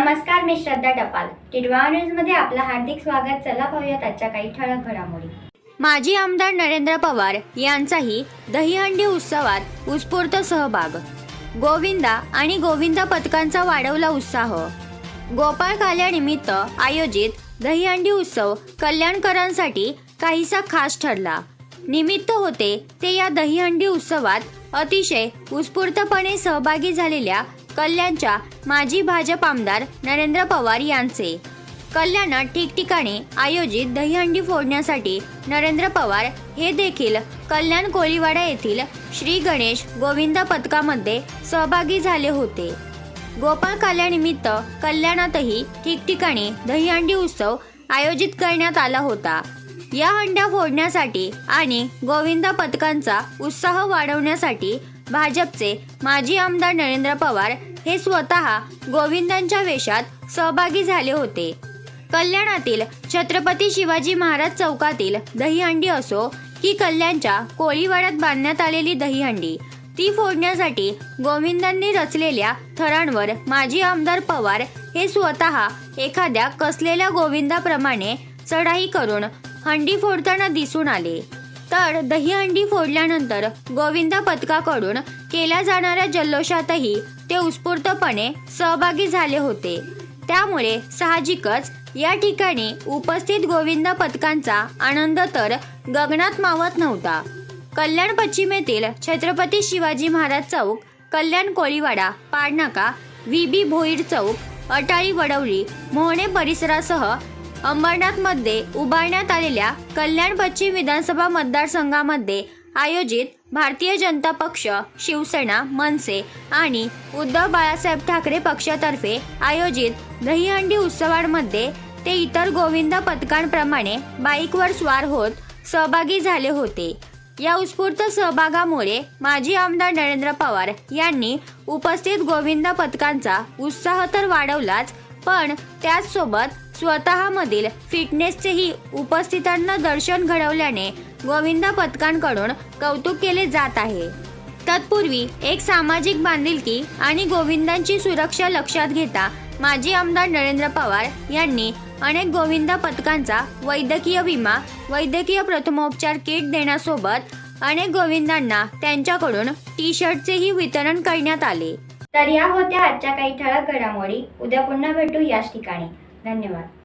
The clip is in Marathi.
नमस्कार मी श्रद्धा टपाल. टिडवा न्यूजमध्ये आपलं हार्दिक स्वागत. चला पाहूयात आजच्या काही ठळक घडामोडी. माजी आमदार नरेंद्र पवार यांचाही दहीहंडी उत्सवात उत्स्फूर्त सहभाग. गोविंदा आणि गोविंदा पथकांचा वाढवला उत्साह. गोपाळ काल्यानिमित्त आयोजित दहीहंडी उत्सव कल्याणकरांसाठी काहीसा खास ठरला. निमित्त होते ते या दहीहंडी उत्सवात अतिशय उत्स्फूर्तपणे सहभागी झालेल्या कल्याणच्या माजी भाजप आमदार नरेंद्र पवार यांचे. कल्याणात ठिकठिकाणी आयोजित दहीहंडी फोडण्यासाठी नरेंद्र पवार हे देखील कल्याण कोळीवाडा येथील श्री गणेश गोविंदा पथकामध्ये सहभागी झाले होते. गोपाळ काल्यानिमित्त कल्याणातही ठिकठिकाणी दहीहंडी उत्सव आयोजित करण्यात आला होता. या हंड्या फोडण्यासाठी आणि गोविंदा पथकांचा उत्साह वाढवण्यासाठी भाजपचे माजी आमदार नरेंद्र पवार हे स्वतः गोविंदांच्या वेशात सहभागी झाले होते. कल्याणातील छत्रपती शिवाजी महाराज चौकातील दहीहंडी असो की कल्याणच्या कोळीवाड्यात बांधण्यात आलेली दहीहंडी ती फोडण्यासाठी गोविंदांनी रचलेल्या थरांवर माजी आमदार पवार हे स्वतः एखाद्या कसलेल्या गोविंदाप्रमाणे चढाई करून हंडी फोडताना दिसून आले. तर दहीहंडी फोडल्यानंतर गोविंदा पथकाकडून केल्या जाणाऱ्या जल्लोषातही ते उत्स्फूर्तपणे सहभागी झाले होते. त्यामुळे साहजिकच या ठिकाणी उपस्थित गोविंदा पथकांचा आनंद तर गगनात मावत नव्हता. कल्याण पश्चिमेतील छत्रपती शिवाजी महाराज चौक कल्याण कोळीवाडा पाडनाका व्ही बी भोईर चौक अटाळी वडवली मोहणे परिसरासह अंबरनाथमध्ये उभारण्यात आलेल्या कल्याण पश्चिम विधानसभा मतदारसंघामध्ये आयोजित भारतीय जनता पक्ष शिवसेना मनसे आणि उद्धव बाळासाहेब ठाकरे पक्षातर्फे आयोजित दहीहंडी उत्सवांमध्ये ते इतर गोविंद पथकांप्रमाणे बाईकवर स्वार होत सहभागी झाले होते. या उत्स्फूर्त सहभागामुळे माजी आमदार नरेंद्र पवार यांनी उपस्थित गोविंद पथकांचा उत्साह तर वाढवलाच पण त्याचसोबत स्वतःमधील फिटनेसचेही उपस्थितांना दर्शन घडवल्याने गोविंदा पथकांकडून कौतुक केले जात आहे. तत्पूर्वी एक सामाजिक बांधिलकी आणि गोविंदांची सुरक्षा लक्षात घेता माजी आमदार नरेंद्र पवार यांनी अनेक गोविंदा पथकांचा वैद्यकीय विमा वैद्यकीय प्रथमोपचार किट देण्यासोबत अनेक गोविंदांना त्यांच्याकडून टी शर्टचेही वितरण करण्यात आले. तर या होत्या आजच्या काही ठळक घडामोडी. उद्या पुन्हा भेटू याच ठिकाणी. धन्यवाद.